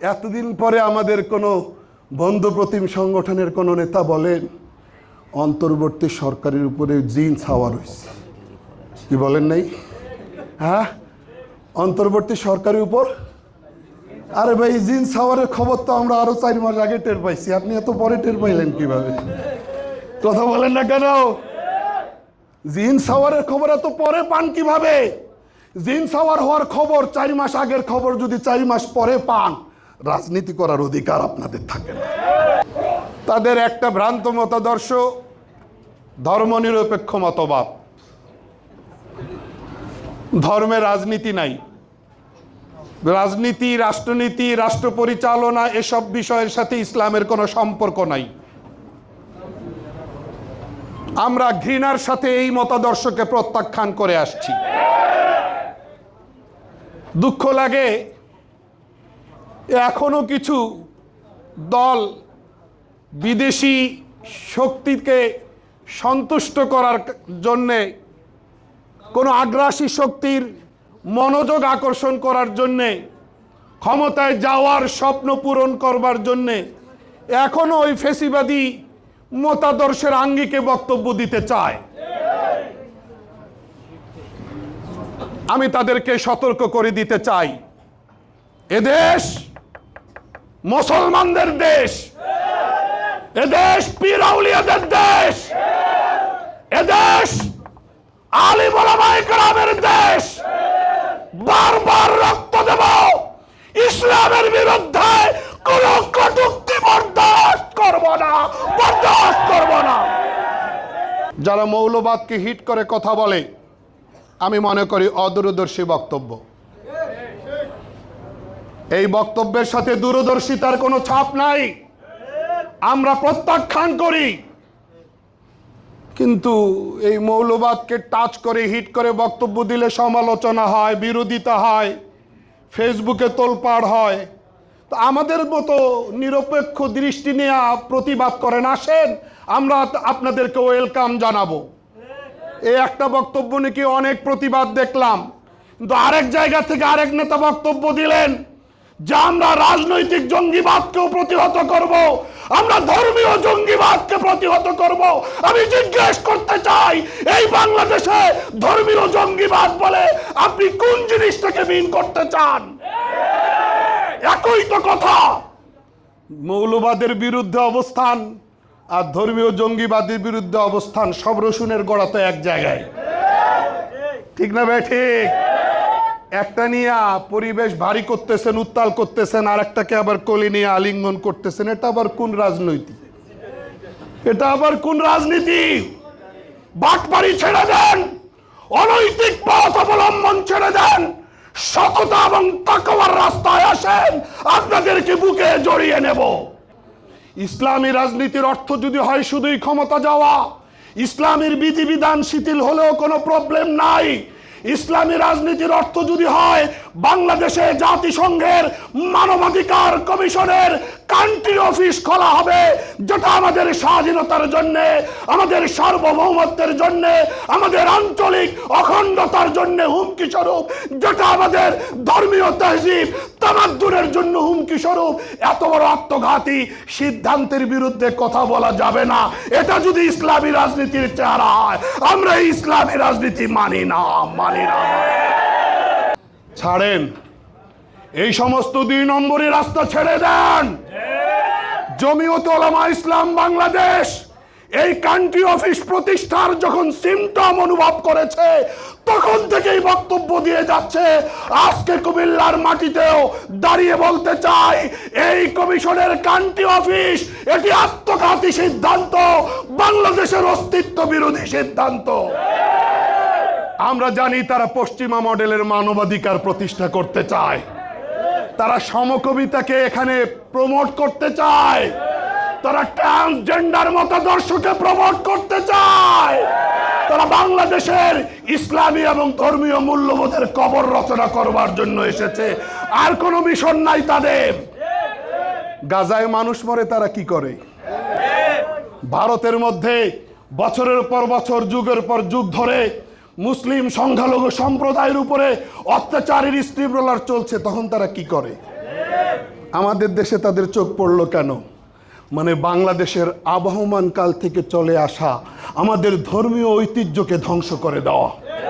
এতদিন পরে আমাদের কোনো বন্ধু প্রতিম সংগঠনের কোনো নেতা বলেন, অন্তর্বর্তী সরকারের উপরে জিন ছাওয়া রয়েছে। কি বলেন নাই? হ্যাঁ? অন্তর্বর্তী সরকারের উপর? আরে ভাই জিন হাওয়ারের খবর তো আমরা আরও চার মাস আগে টের পাইছি। আপনি এত পরে টের পাইলেন কীভাবে? কথা বলেন না কেন? জিন সাওয়ারের খবর এত পরে পান কীভাবে? জিন সাওয়ার হওয়ার খবর চার মাস আগের খবর যদি চার মাস পরে পান রাজনীতি করার অধিকার আপনাদের থাকে না। তাদের একটা ভ্রান্ত মতাদর্শ, ধর্মনিরপেক্ষ মতবাদ। ধর্মে রাজনীতি নাই। রাজনীতি, রাষ্ট্রনীতি, রাষ্ট্র পরিচালনা এসব বিষয়ের সাথে ইসলামের কোনো সম্পর্ক নাই। আমরা ঘৃণার সাথে এই মতাদর্শকে প্রত্যাখ্যান করে আসছি। দুঃখ লাগে এখনও কিছু দল বিদেশি শক্তিকে সন্তুষ্ট করার জন্যে, কোনো আগ্রাসী শক্তির মনোযোগ আকর্ষণ করার জন্যে, ক্ষমতায় যাওয়ার স্বপ্ন পূরণ করবার জন্যে এখনও ওই ফেসিবাদী মতাদর্শের আঙ্গিকে বক্তব্য দিতে চায়। আমি তাদেরকে সতর্ক করে দিতে চাই। এদেশ মুসলমানদের দেশ। এদেশ পীরাউলিয়াদের দেশ। এদেশ আলী বলামাই গ্রামের দেশ। বারবার রক্ত দেব। ইসলামের বিরুদ্ধে কোন কটুক্তি বরদাস্ত করব না। বরদাস্ত করব না। যারা মৌলবাদকে হিট করে কথা বলে, আমি মনে করি অদূরদর্শী বক্তব্য। এই বক্তব্যের সাথে দূরদর্শিতার কোনো ছাপ নাই। আমরা প্রত্যাখ্যান করি। কিন্তু এই মৌলবাদকে টাচ করে, হিট করে বক্তব্য দিলে সমালোচনা হয়, বিরোধিতা হয়, ফেসবুকে তোলপাড় হয়। তো আমাদের মতো নিরপেক্ষ দৃষ্টি নিয়ে প্রতিবাদ করেন, আসেন, আমরা আপনাদেরকে ওয়েলকাম জানাব। এই একটা বক্তব্য নাকি অনেক প্রতিবাদ দেখলাম। কিন্তু আরেক জায়গা থেকে আরেক নেতা বক্তব্য দিলেন। যে আমরা রাজনৈতিক জঙ্গিবাদকেও প্রতিহত করব, আমরা ধর্মীয় জঙ্গিবাদকে প্রতিহত করব। আমি জিজ্ঞেস করতে চাই, এই বাংলাদেশে ধর্মীয় জঙ্গিবাদ বলে আপনি কোন জিনিসটাকে মিন করতে চান? একই তো কথা। মৌলবাদের বিরুদ্ধে অবস্থান আর ধর্মীয় জঙ্গিবাদের বিরুদ্ধে অবস্থান সব রসুনের গড়া তো এক জায়গায়। ঠিক না ভাই? ঠিক। একটা নিয়ে পরিবেশ ভারী করতেছেন, উত্তাল করতেছেন আর একটাকে আবার কলি নিয়ে আলিঙ্গন করতেছেন, এটা আবার কোন রাজনৈতিক এটা আবার কোন রাজনীতি? বাটপাড়ি ছেড়ে দেন, অনৈতিক পথ অবলম্বন ছেড়ে দেন, সততা এবং তাকওয়ার রাস্তায় আসেন, আপনাদেরকে বুকে জড়িয়ে নেব। ইসলামী রাজনীতির অর্থ যদি হয় শুধুই ক্ষমতা যাওয়া, ইসলামের বিধিবিধান শিথিল হলেও কোনো প্রবলেম নাই। ইসলামী রাজনীতির অর্থ যদি হয় বাংলাদেশে জাতিসংঘের মানবাধিকার কমিশনের কান্ট্রি অফিস খোলা হবে, যেটা আমাদের স্বাধীনতার জন্য, আমাদের সার্বভৌমত্বের জন্য, আমাদের আঞ্চলিক অখণ্ডতার জন্য হুমকি স্বরূপ, যেটা আমাদের ধর্মীয় তহজিব তামাদ্দুরের জন্য হুমকি স্বরূপ। এত বড় আত্মঘাতী সিদ্ধান্তের বিরুদ্ধে কথা বলা যাবে না। এটা যদি ইসলামী রাজনীতির চেহারা হয়, আমরা ইসলামী রাজনীতি মানি না মানি না। ছাড়েন। এই সমস্ত দুই নম্বরই রাস্তা ছেড়ে দেন। জমিয়ত ওলামা ইসলাম বাংলাদেশ, এই কান্ট্রি অফিস প্রতিষ্ঠার যখন সিমটম অনুভব করেছে, তখন থেকেই বক্তব্য দিয়ে যাচ্ছে। আজকে কুমিল্লার মাটিতেও দাঁড়িয়ে বলতে চাই, এই কমিশনের কান্ট্রি অফিস এটি আত্মঘাতী সিদ্ধান্ত, বাংলাদেশের অস্তিত্ব বিরোধী সিদ্ধান্ত। আমরা জানি তারা পশ্চিমা মডেলের মানবাধিকার প্রতিষ্ঠা করতে চায়। তারা সমকবিতাকে এখানে প্রমোট করতে চায়। তারা ট্রান্সজেন্ডার মতাদর্শকে প্রমোট করতে চায়। তারা বাংলাদেশের ইসলামী এবং ধর্মীয় মূল্যবোধের কবর রচনা করবার জন্য এসেছে। আর কোনো মিশন নাই তাদের। গাজায় মানুষ মরে তারা কি করে? ভারতের মধ্যে বছরের পর বছর, যুগের পর যুগ ধরে মুসলিম সংখ্যালঘু সম্প্রদায়ের উপরে অত্যাচারের স্টিমরোলার চলছে, তখন তারা কি করে? আমাদের দেশে তাদের চোখ পড়ল কেন? মানে বাংলাদেশের আবহমান কাল থেকে চলে আসা আমাদের ধর্মীয় ঐতিহ্যকে ধ্বংস করে দেওয়া।